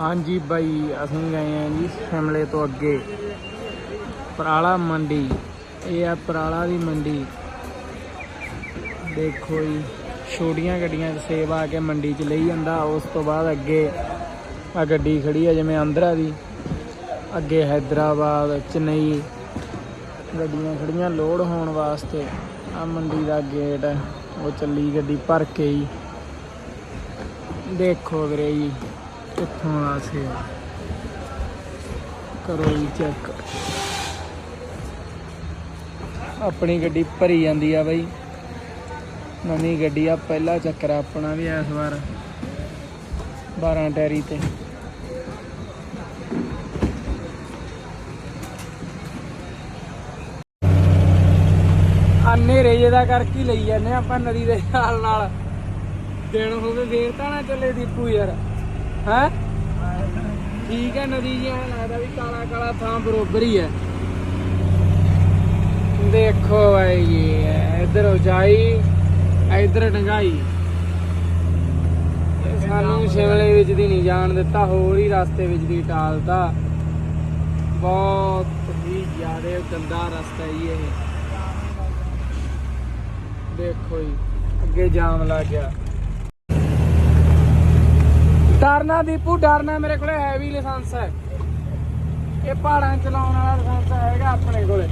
ਹਾਂਜੀ ਬਾਈ, ਅਸੀਂ ਗਏ ਆਂ ਜੀ ਸ਼ਿਮਲੇ ਤੋਂ ਅੱਗੇ। ਪਰਾਲਾ ਮੰਡੀ। ਇਹ ਆ ਪਰਾਲਾ ਦੀ ਮੰਡੀ। ਦੇਖੋ ਜੀ, ਛੋਟੀਆਂ ਗੱਡੀਆਂ 'ਚ ਸੇਬ ਆ ਕੇ ਮੰਡੀ 'ਚ ਲਈ ਜਾਂਦਾ। ਉਸ ਤੋਂ ਬਾਅਦ ਅੱਗੇ ਆ ਗੱਡੀ ਖੜੀ ਆ ਜਿਵੇਂ ਆਂਧਰਾ ਦੀ। ਅੱਗੇ ਹੈਦਰਾਬਾਦ, ਚੇਨਈ ਗੱਡੀਆਂ ਖੜੀਆਂ ਲੋਡ ਹੋਣ ਵਾਸਤੇ। ਆ ਮੰਡੀ ਦਾ ਗੇਟ, ਉਹ ਚੱਲੀ ਗੱਡੀ ਭਰ ਕੇ ਹੀ। ਦੇਖੋ ਵੀਰੇ ਜੀ ਕਿੱਥੋਂ ਆ ਸੇ। ਕਰੋ ਜੀ ਚੈੱਕ ਆਪਣੀ ਗੱਡੀ ਭਰੀ ਜਾਂਦੀ ਆ ਬਾਈ। ਨਵੀਂ ਗੱਡੀ ਆ, ਪਹਿਲਾ ਚੱਕਰ ਆਪਣਾ ਵੀ ਇਸ ਵਾਰ। 12 ਟੈਰੀ ਤੇ। ਅੰਨੇ ਰੇਜੇ ਦਾ ਕਰਕੇ ਲਈ ਜਾਂਦੇ ਆਪਾਂ ਨਦੀ ਦੇ ਨਾਲ ਨਾਲ। ਦਿਨ ਹੋਵੇ ਫੇਰ ਤਾਂ ਨਾ ਚੱਲੇ ਦੀਪੂ ਯਾਰ। ਹੈ? ਠੀਕ ਹੈ ਨਦੀ ਜੀ, ਐਂ ਲੱਗਦਾ ਵੀ ਕਾਲਾ ਕਾਲਾ ਥਾਂ ਬਰੋਬਰ ਹੀ ਹੈ। ਦੇਖੋ ਭਾਈ ਇਹ ਇਧਰ ਉਚਾਈ, ਇਧਰ ਡੰਗਾਈ ਸਾਨੂੰ ਸ਼ਿਮਲੇ ਵਿੱਚ ਦੀ ਨਹੀਂ ਜਾਣ ਦਿੱਤਾ ਹੋਰ ਹੀ ਰਸਤੇ ਵਿੱਚ ਦੀ ਟਾਲਤਾ। ਬਹੁਤ ਹੀ ਜ਼ਿਆਦਾ ਗੰਦਾ ਰਸਤਾ ਹੀ ਇਹ। ਦੇਖੋ ਜੀ, ਅੱਗੇ ਜਾਮ ਲੱਗ ਗਿਆ। ਡਰਨਾ ਦੀਪੂ, ਡਰਨਾ ਮੇਰੇ ਕੋਲੇ ਹੈਵੀ ਲਾਇਸੈਂਸ ਹੈ। ਇਹ ਪਹਾੜਾਂ ਚਲਾਉਣ ਵਾਲਾ ਲਾਇਸੈਂਸ ਹੈਗਾ ਆਪਣੇ ਕੋਲੇ।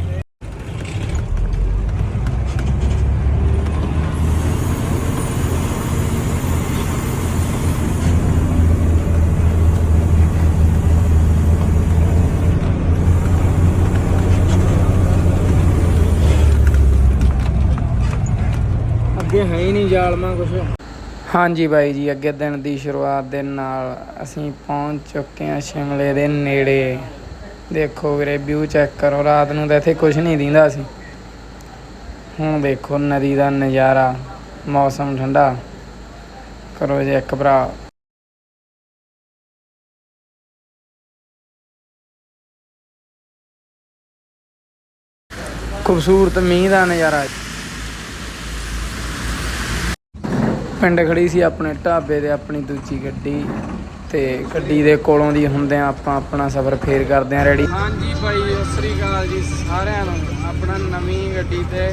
ਅੱਗੇ ਹੈ ਹੀ ਨਹੀਂ ਜਾਲਮਾ ਕੁਛ। ਹਾਂਜੀ ਬਾਈ ਜੀ, ਅੱਗੇ ਦਿਨ ਦੀ ਸ਼ੁਰੂਆਤ ਦੇ ਨਾਲ ਅਸੀਂ ਪਹੁੰਚ ਚੁੱਕੇ ਹਾਂ ਸ਼ਿਮਲੇ ਦੇ ਨੇੜੇ। ਦੇਖੋ ਵੀਰੇ ਵਿਊ ਚੈੱਕ ਕਰੋ, ਰਾਤ ਨੂੰ ਤਾਂ ਇੱਥੇ ਕੁਝ ਨਹੀਂ ਦਿੰਦਾ ਸੀ। ਹੁਣ ਦੇਖੋ ਨਦੀ ਦਾ ਨਜ਼ਾਰਾ, ਮੌਸਮ ਠੰਡਾ। ਕਰੋ ਜੇ ਇੱਕ ਭਰਾ। ਖੂਬਸੂਰਤ ਮੀਂਹ ਦਾ ਨਜ਼ਾਰਾ। ਪਿੰਡ ਖੜੀ ਸੀ ਆਪਣੇ ਢਾਬੇ ਤੇ ਆਪਣੀ ਦੂਜੀ ਗੱਡੀ ਤੇ ਗੱਡੀ ਦੇ ਕੋਲੋਂ ਦੀ ਹੁੰਦਿਆਂ ਆਪਾਂ ਆਪਣਾ ਸਫ਼ਰ ਫੇਰ ਕਰਦੇ ਆਂ ਰੈਡੀ। ਹਾਂਜੀ ਭਾਈ, ਸਤਿ ਸ੍ਰੀ ਅਕਾਲ ਜੀ ਸਾਰਿਆਂ ਨੂੰ। ਆਪਣਾ ਨਵੀਂ ਗੱਡੀ ਤੇ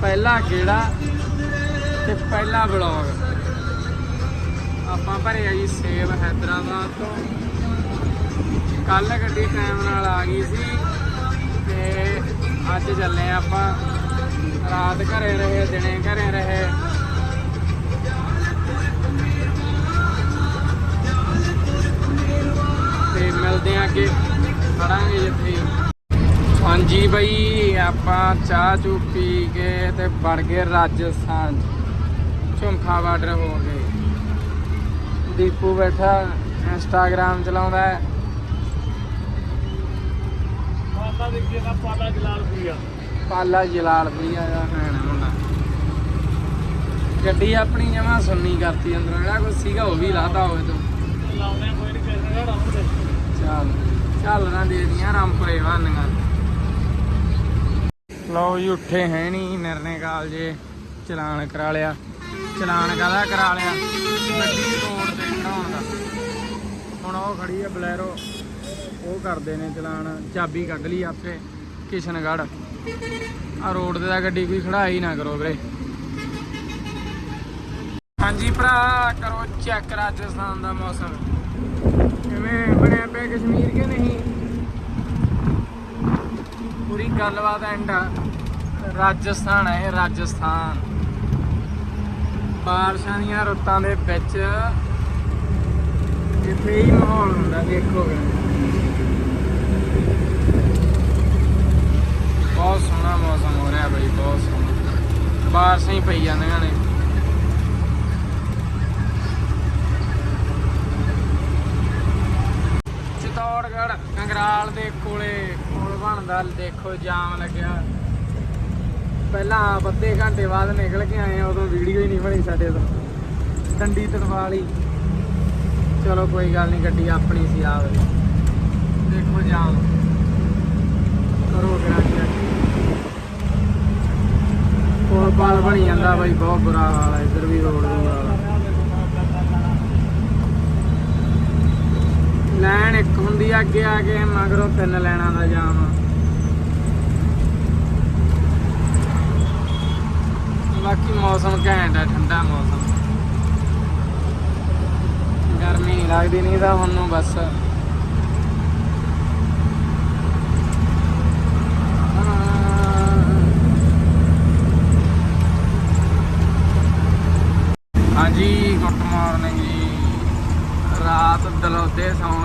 ਪਹਿਲਾ ਗੇੜਾ ਤੇ ਪਹਿਲਾ ਬਲੌਗ ਆਪਾਂ ਭਰਿਆ ਜੀ ਸੇਬ ਹੈਦਰਾਬਾਦ ਤੋਂ। ਕੱਲ ਗੱਡੀ ਟਾਈਮ ਨਾਲ ਆ ਗਈ ਸੀ ਤੇ ਅੱਜ ਚੱਲੇ ਆਪਾਂ। ਰਾਤ ਘਰੇ ਰਹੇ, ਦਿਨੇ ਘਰੇ ਰਹੇ। ਤੇ ਮਿਲਦੇ ਆ ਅੱਗੇ ਖੜਾਂਗੇ ਜਿੱਥੇ ਹਾਂਜੀ ਬਈ ਆਪਾਂ ਚਾਹ ਚੂ ਪੀ ਕੇ ਤੇ ਵੜ ਗਏ ਰਾਜਸਥਾਨ। ਝੁੰਫਾ ਬਾਰਡਰ ਹੋ ਗਏ। ਦੀਪੂ ਬੈਠਾ ਇੰਸਟਾਗ੍ਰਾਮ ਚਲਾਉਂਦਾ ਹੈ। ਪਾਲਾ ਦੇਖੀਏ ਤਾਂ ਪਾਲਾ ਜਲਾਲਪੁਰੀਆ ਪਾਲਾ ਜਲਾਲਪੁਰੀਆ ਦਾ ਭੈਣ ਮੁੰਡਾ। ਗੱਡੀ ਆਪਣੀ ਜਮਾ ਸੁੰਨੀ ਕਰਤੀ ਅੰਦਰੋਂ ਜਿਹੜਾ ਕੁਝ ਸੀਗਾ ਉਹ ਵੀ ਲਾਤਾ ਹੋਵੇ ਤੂੰ। ਲਾਉਣੇ ਕੋਈ ਨਹੀਂ ਆਉਂਦੇ ਚੱਲ ਚੱਲ ਨਾ ਦੇ ਦੀਆਂ ਰਾਮਪੁਰੇ ਵਾਨੀਆਂ ਲਓ ਜੀ, ਉੱਠੇ ਹੈ ਨਹੀਂ ਨਿਰਨੇ ਕਾਲ ਚਲਾਨ ਕਰਾ ਲਿਆ। ਚਲਾਨ ਕਾਹਦਾ ਕਰਾ ਲਿਆ? ਗੱਡੀ ਰੋਡ ਤੇ ਖੜਾਉਣ ਦਾ। ਹੁਣ ਉਹ ਖੜੀ ਹੈ ਬਲੈਰੋ। ਉਹ ਕਰਦੇ ਨੇ ਚਲਾਨ। ਚਾਬੀ ਕੱਢ ਲਈ ਆਪੇ, ਕਿਸ਼ਨਗੜ੍ਹ। ਆ ਰੋਡ ਤੇ ਤਾਂ ਗੱਡੀ ਕੋਈ ਖੜਾਈ ਨਾ ਕਰੋ ਵੀਰੇ। ਹਾਂਜੀ ਭਰਾ, ਕਰੋ ਚੈੱਕ ਰਾਜਸਥਾਨ ਦਾ ਮੌਸਮ। ਕਿਵੇਂ ਬਣਿਆ ਪਿਆ ਕਸ਼ਮੀਰ ਕਿ ਨਹੀਂ? ਪੂਰੀ ਗੱਲਬਾਤ ਐਂਡ ਰਾਜਸਥਾਨ ਹੈ, ਰਾਜਸਥਾਨ। ਬਾਰਿਸ਼ਾਂ ਦੀਆਂ ਰੁੱਤਾਂ ਦੇ ਵਿੱਚ ਇੱਥੇ ਹੀ ਮਾਹੌਲ ਹੁੰਦਾ ਦੇਖੋਗੇ ਬਹੁਤ ਸੋਹਣਾ ਮੌਸਮ ਹੋ ਰਿਹਾ ਬਈ, ਬਹੁਤ ਸੋਹਣਾ। ਬਾਰਿਸ਼ਾਂ ਹੀ ਪਈ ਜਾਂਦੀਆਂ ਨੇ। ਚਿਤੌੜਗੜ੍ਹ ਕੰਗਰਾਲ ਦੇ ਕੋਲੇ। ਪੁਲ ਬਣਦਾ, ਦੇਖੋ, ਜਾਮ ਲੱਗਿਆ। ਪਹਿਲਾਂ ਆਪ ਅੱਧੇ ਘੰਟੇ ਬਾਅਦ ਨਿਕਲ ਕੇ ਆਏ ਆ, ਉਦੋਂ ਵੀਡੀਓ ਹੀ ਨਹੀਂ ਬਣੀ ਸਾਡੇ ਤੋਂ। ਡੰਡੀ ਤੜਵਾ ਚਲੋ, ਕੋਈ ਗੱਲ ਨਹੀਂ, ਗੱਡੀ ਆਪਣੀ ਸੀ ਆ ਵਾਲੀ ਦੇਖੋ, ਜਾਮ। ਕਰੋ ਗਰਾਂਟੀ ਪੁਲ ਪਾਲ ਬਣੀ ਜਾਂਦਾ ਬਾਈ, ਬਹੁਤ ਬੁਰਾ ਹਾਲ ਹੈ ਇੱਧਰ ਵੀ ਰੋਡ ਦਾ ਹਾਲ ਹੈ ਲੈਣ ਇੱਕ ਹੁੰਦੀ ਆ, ਅੱਗੇ ਆ ਕੇ ਮਗਰੋਂ ਤਿੰਨ ਲੈਣਾ ਦਾ ਜਾਮ। ਬਾਕੀ ਮੌਸਮ ਘੈਂਟ ਆ, ਠੰਡਾ ਮੌਸਮ। ਗਰਮੀ ਨਹੀਂ ਲੱਗਦੀ, ਨਹੀਂ ਤਾਂ ਹੁਣ ਨੂੰ ਬਸ ਹਾਂਜੀ, ਗੁੱਡ ਮਾਰਨਿੰਗ ਜੀ। ਰਾਤ ਦਲੋਦੇ ਸੌਂ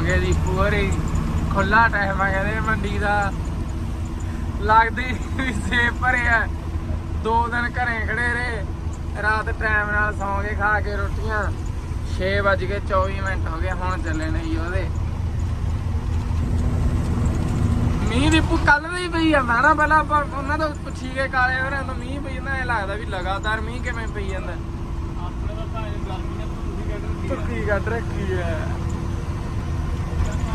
ਪੂਰੀ ਖੁੱਲਾ ਟਾਈਮ ਆ ਕਹਿੰਦੇ ਮੰਡੀ ਦਾ। ਲੱਗਦੀ ਵੀ ਸੇਬ ਭਰਿਆ ਦੋ ਦਿਨ ਘਰੇ ਖੜੇ ਰਹੇ। ਰਾਤ ਟਾਈਮ ਨਾਲ ਸੌਂ ਕੇ ਖਾ ਕੇ ਰੋਟੀਆਂ। 6 ਵੱਜ ਕੇ 24 ਮਿੰਟ ਹੋ ਗਏ ਹੁਣ ਚੱਲੇ ਨੇ ਜੀ ਉਹਦੇ। ਮੀਂਹ ਦੀ ਕੱਲ ਹੀ ਪਈ ਜਾਂਦਾ ਨਾ ਪਹਿਲਾਂ ਆਪਾਂ ਉਹਨਾਂ ਤੋਂ ਪੁੱਛੀ ਕੇ ਕਾਲੇ ਹੋਰਾਂ ਤੋਂ ਮੀਂਹ ਪਈ ਜਾਂਦਾ ਐ ਲੱਗਦਾ ਵੀ ਲਗਾਤਾਰ ਮੀਂਹ ਕਿਵੇਂ ਪਈ ਜਾਂਦਾ। ਆਪਣੇ ਦਾ ਭਾਵੇਂ ਗਰਮੀ ਨੇ ਤੁਸੀਂ ਕੱਢ ਹੈ ਰੱਖੀ ਐ ਮੈਂ ਲਾਲ ਕੰਬਲ ਲੈ ਕੇ ਪੈਣਾ ਪਹਿਲਾਂ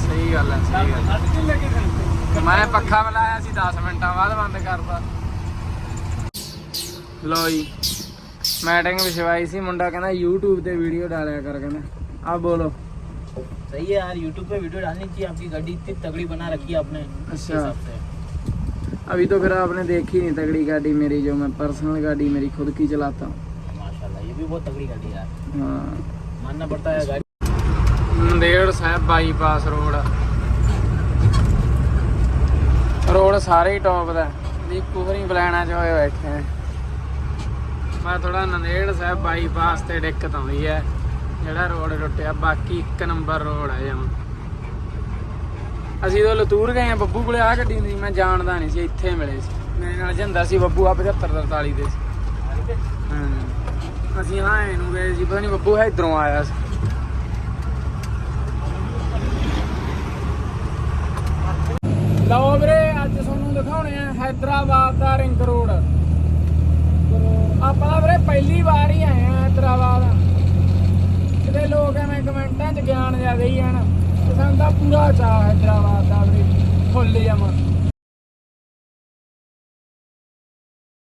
ਸਹੀ ਗੱਲ ਐ ਸਹੀ ਗੱਲ ਛੱਡ ਕੇ ਲੈ ਕੇ ਗਏ ਐ। ਮੈਂ ਪੱਖਾ ਬੁਲਾਇਆ ਸੀ 10 ਮਿੰਟਾਂ ਬਾਅਦ ਬੰਦ ਕਰਤਾ ਲੋ ਜੀ ਮੈਟਿੰਗ ਵਿਛਵਾਈ ਸੀ ਮੁੰਡਾ ਕਹਿੰਦਾ YouTube ਤੇ ਵੀਡੀਓ ਡਾਲਿਆ ਕਰ ਕਹਿੰਦਾ ਆ ਬੋਲੋ सही है यार यूट्यूब पे वीडियो डालनी चाहिए आपकी गाड़ी इतनी तगड़ी बना रखी है आपने इस अच्छा। हिसाब से अभी तो फिर आपने देखी नहीं तगड़ी गाड़ी मेरी जो मैं पर्सनल गाड़ी मेरी खुद की चलाता हूँ माशाल्लाह ये भी बहुत तगड़ी गाड़ी है यार हाँ मानना पड़ता है गाड़ी Nanded Sahib bypass road. Road ਸਾਰੇ ਟੌਪ ਦਾ। ਵੀ ਕੁਹਰੀ ਬਲੈਣਾ ਚ ਹੋਏ ਬੈਠੇ ਮੈਂ ਥੋੜਾ ਨੰਦੇੜ ਸਾਹਿਬ ਬਾਈਪਾਸ ਤੇ ਦਿੱਕਤ ਆਉਂਦੀ ਹੈ। ਜਿਹੜਾ ਰੋਡ ਟੁੱਟਿਆ, ਬਾਕੀ ਇੱਕ ਨੰਬਰ ਰੋਡ ਹੈ ਜਮ। ਅਸੀਂ ਤਾਂ ਲਤੂਰ ਗਏ ਆ ਬੱਬੂ ਕੋਲੇ ਆ ਗੱਡੀ ਸੀ, ਮੈਂ ਜਾਣਦਾ ਨਹੀਂ ਸੀ, ਇੱਥੇ ਮਿਲੇ ਸੀ। ਮੇਰੇ ਨਾਲ ਜਾਂਦਾ ਸੀ ਬੱਬੂ ਆ 75 43 ਦੇ ਸੀ। ਅਸੀਂ ਹਾਂ, ਇਹਨੂੰ ਗਏ ਸੀ, ਪਤਾ ਨਹੀਂ ਬੱਬੂ ਹੈ ਇਧਰੋਂ ਆਇਆ ਸੀ। ਲਓ ਵੀਰੇ, ਅੱਜ ਤੁਹਾਨੂੰ ਦਿਖਾਉਣੇ ਆ ਹੈਦਰਾਬਾਦ ਦਾ ਰਿੰਗ ਰੋਡ। ਆਪਾਂ ਤਾਂ ਵੀਰੇ ਪਹਿਲੀ ਵਾਰ ਹੀ ਆਏ ਆ ਹੈਦਰਾਬਾਦ। ਕਿਤੇ ਲੋਕ ਐਵੇਂ ਕਮੈਂਟਾਂ 'ਚ ਗਿਆਨ ਜਿਆ ਦੇਈ ਜਾਣ ਸਾਨੂੰ ਤਾਂ ਪੂਰਾ ਚਾਹ ਹੈਦਰਾਬਾਦ ਦਾ ਵੀਰੇ, ਫੁੱਲ ਜਮਾ।